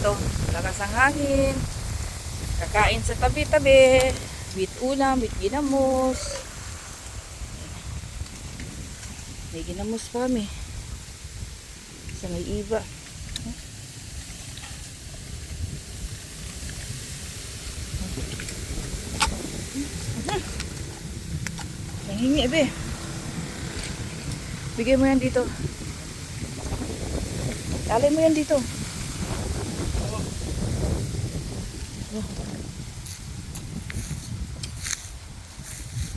dito. Lakas ang hangin. Kakain sa tabi-tabi. With ulam, with ginamos. May ginamos pa kami. Sa may iba. Nangingi, be. Bigay mo yan dito. Dali mo yan dito.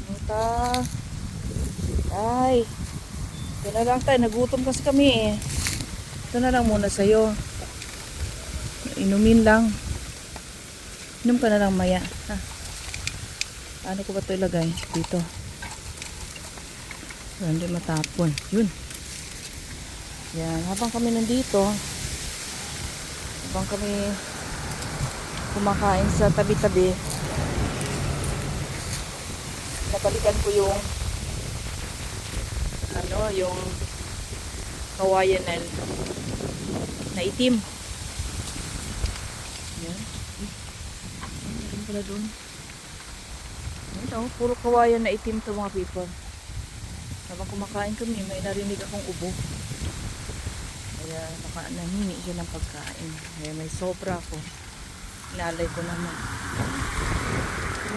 Muta. Ay. Ito na lang tayo. Nagutom kasi kami eh. Ito na lang muna sa'yo. Inumin lang. Inom ka na lang maya. Ha? Ano ko ba ito ilagay? Dito. Hindi matapon. Yun. Yan. Habang kami nandito, habang kami kumakain sa tabi-tabi, nabalikan ko yung ano, yung kawayan na, na itim. Yan. Meron pala dun. Ito, puro kawayan na itim to mga people. Habang kumakain kami, may narinig akong ubo. Kaya naka, nangingi siya ng pagkain. Kaya may sobra ko. Ilalay ko naman.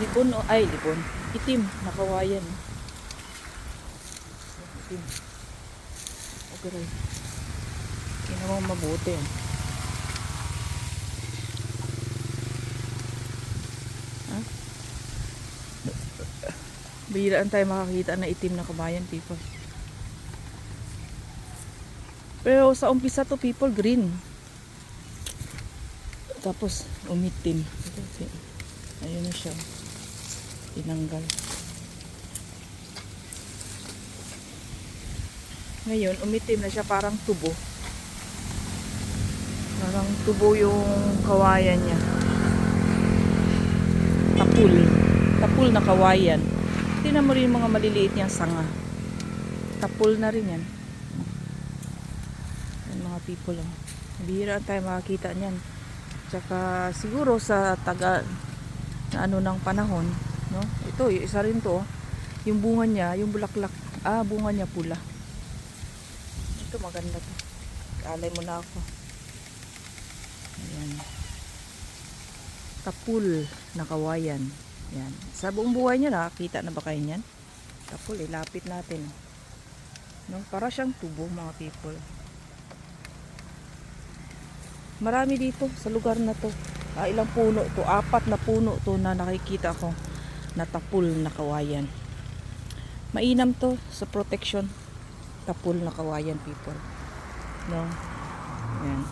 Libon o, ay libon. Itim, nakawayan. Itim. Okay. Hindi naman mabuti. Ha? Bihiraan tayo makakita na itim na kabayan people. Pero sa umpisa to people green. Tapos umitim. Ayun na siya. Tinanggal. Ngayon, umitim na siya parang tubo. Parang tubo yung kawayan niya. Tapul. Tapul na kawayan. Tingnan mo rin yung mga maliliit niyang sanga. Tapul na rin yan. Yan mga people. Oh. Bihira tayo makakita niyan. Tsaka siguro sa taga na ano ng panahon, no? Ito, isa rin to. oh. Yung bunga niya, yung bulaklak, ah, bunga niya pula. Ito maganda to. Alay mo na ako. Ayan. Tapul na kawayan. Yan. Sa buong buhay niya nakakita na ba kayo niyan? Tapul, eh, lapit natin. No? Para siyang tubo mga people. Marami dito sa lugar na to. Ah, ilang puno to? Apat na puno to na nakikita ko na tapul na kawayan. Mainam to sa protection. Tapul na kawayan people. No? Yan.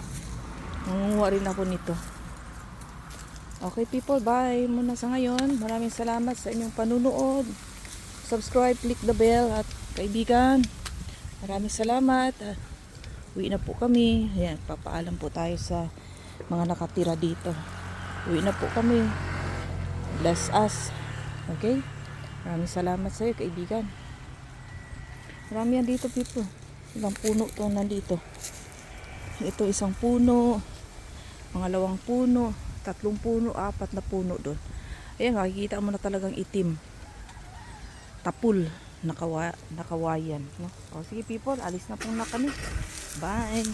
Nangunguha rin ako nito. Okay people, bye muna sa ngayon. Maraming salamat sa inyong panunood. Subscribe, click the bell at kaibigan. Maraming salamat. Uwi na po kami. Ayan, papaalam po tayo sa mga nakatira dito. Uwi na po kami. Bless us. Okay? Maraming salamat sa iyo, kaibigan. Marami yan dito, people. Ilang puno to nandito. Ito isang puno, pangalawang puno, tatlong puno, apat na puno doon. Ayan, makikita mo na talagang itim. Tapul, nakawa, nakawayan. No? O, sige people, alis na po na kami. Bye!